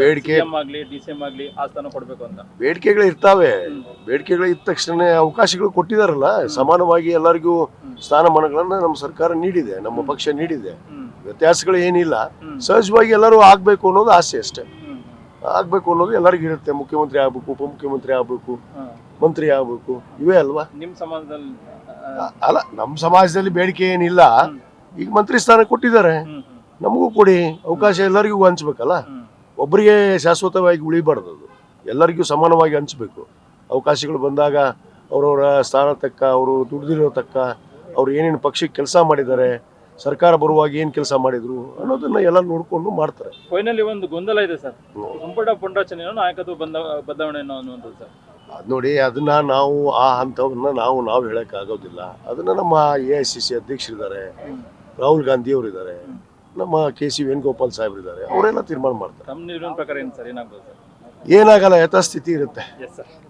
ಬೇಡಿಕೆ ಸಿಎಂ ಆಗ್ಲಿ D C M ಆಗ್ಲಿ ಆ ಸ್ಥಾನ ಕೊಡ್ಬೇಕು ಅಂತ. ಬೇಡಿಕೆಗಳು ಇರ್ತಾವೆ. ಬೇಡಿಕೆಗಳು ಇದ್ದ ತಕ್ಷಣ ಅವಕಾಶಗಳು ಕೊಟ್ಟಿದಾರಲ್ಲ ಸಮಾನವಾಗಿ ಎಲ್ಲರಿಗೂ ಸ್ಥಾನಮಾನಗಳನ್ನ ನಮ್ಮ ಸರ್ಕಾರ ನೀಡಿದೆ ನಮ್ಮ ಪಕ್ಷ ನೀಡಿದೆ. ವ್ಯತ್ಯಾಸಗಳು ಏನಿಲ್ಲ. ಸಹಜವಾಗಿ ಎಲ್ಲರೂ ಆಗ್ಬೇಕು ಅನ್ನೋದು ಆಸೆ ಅಷ್ಟೇ. ಆಗ್ಬೇಕು ಅನ್ನೋದು ಎಲ್ಲರಿಗೂ ಇರುತ್ತೆ. ಮುಖ್ಯಮಂತ್ರಿ ಆಗ್ಬೇಕು ಉಪಮುಖ್ಯಮಂತ್ರಿ ಆಗ್ಬೇಕು. ಮಂತ್ರಿ ಆಗ್ಬೇಕು ಇವೇ ಅಲ್ವಾ? ನಿಮ್ ಸಮಾಜದಲ್ಲಿ ಅಲ್ಲ ನಮ್ಮ ಸಮಾಜದಲ್ಲಿ ಬೇಡಿಕೆ ಏನಿಲ್ಲ. ಈಗ ಮಂತ್ರಿ ಸ್ಥಾನ ಕೊಟ್ಟಿದ್ದಾರೆ. ನಮಗೂ ಕೊಡಿ. ಅವಕಾಶ ಎಲ್ಲರಿಗೂ ಹಂಚ್ಬೇಕಲ್ಲ. ಒಬ್ಬರಿಗೆ ಶಾಶ್ವತವಾಗಿ ಉಳಿಬಾರ್ದು ಅದು. ಎಲ್ಲರಿಗೂ ಸಮಾನವಾಗಿ ಹಂಚಬೇಕು. ಅವಕಾಶಗಳು ಬಂದಾಗ ಅವರವರ ಸ್ಥಾನ ತಕ್ಕ ಅವರು ದುಡ್ದಿರೋ ತಕ್ಕ ಅವ್ರು ಏನೇನು ಪಕ್ಷಕ್ಕೆ ಕೆಲಸ ಮಾಡಿದ್ದಾರೆ ಸರ್ಕಾರ ಬರುವಾಗ ಏನು ಕೆಲಸ ಮಾಡಿದ್ರು ಅನ್ನೋದನ್ನ ಎಲ್ಲ ನೋಡ್ಕೊಂಡು ಮಾಡ್ತಾರೆ. ಫೈನಲಿ ಒಂದು ಗೊಂದಲ ಇದೆ ಸರ್. ಸಂಪುಟ ಪುನರಚನೆಯನ್ನು ನಾಯಕತ್ವ ಬಂದ ಬದಲಾವಣೆಯನ್ನು ಅನ್ನುವಂಥದ್ದು ಸರ್. ಅದ್ ನೋಡಿ ಅದನ್ನ ನಾವು ಆ ಹಂತವನ್ನ ನಾವು ನಾವು ಹೇಳಕ್ ಆಗೋದಿಲ್ಲ. ಅದನ್ನ ನಮ್ಮ ಎ ಐ ಸಿ ಸಿ ಅಧ್ಯಕ್ಷರಿದ್ದಾರೆ. ರಾಹುಲ್ ಗಾಂಧಿ ಅವರಿದ್ದಾರೆ ನಮ್ಮ ಕೆ ಸಿ ವೇಣುಗೋಪಾಲ್ ಸಾಹೇಬ್ರಿದ್ದಾರೆ. ಅವರೆಲ್ಲ ತೀರ್ಮಾನ ಮಾಡ್ತಾರೆ. ಏನಾಗಲ್ಲ ಯಥಾಸ್ಥಿತಿ ಇರುತ್ತೆ.